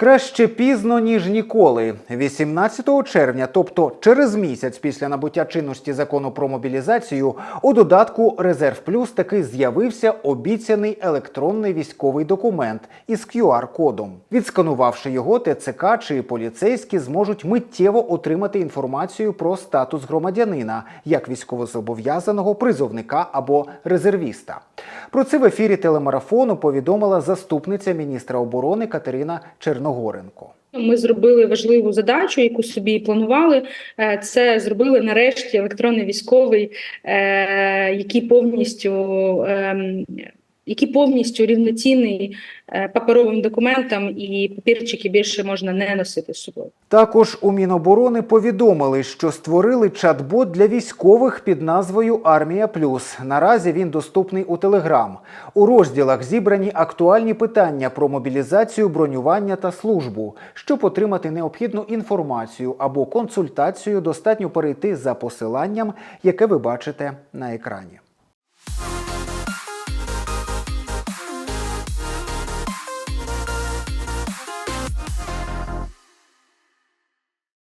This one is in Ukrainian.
Краще пізно ніж ніколи. 18 червня, тобто через місяць після набуття чинності закону про мобілізацію, у додатку Резерв Плюс таки з'явився обіцяний електронний військовий документ із QR-кодом. Відсканувавши його, ТЦК чи поліцейські зможуть миттєво отримати інформацію про статус громадянина як військовозобов'язаного призовника або резервіста. Про це в ефірі телемарафону повідомила заступниця міністра оборони Катерина Черногоренко. Ми зробили важливу задачу, яку собі планували. Е, Це зробили нарешті електронний військовий, е, який повністю який повністю рівноцінний е, паперовим документам, і папірчики більше можна не носити з собою. Також у Міноборони повідомили, що створили чат-бот для військових під назвою Армія Плюс. Наразі він доступний у Телеграм. У розділах зібрані актуальні питання про мобілізацію, бронювання та службу. Щоб отримати необхідну інформацію або консультацію, достатньо перейти за посиланням, яке ви бачите на екрані.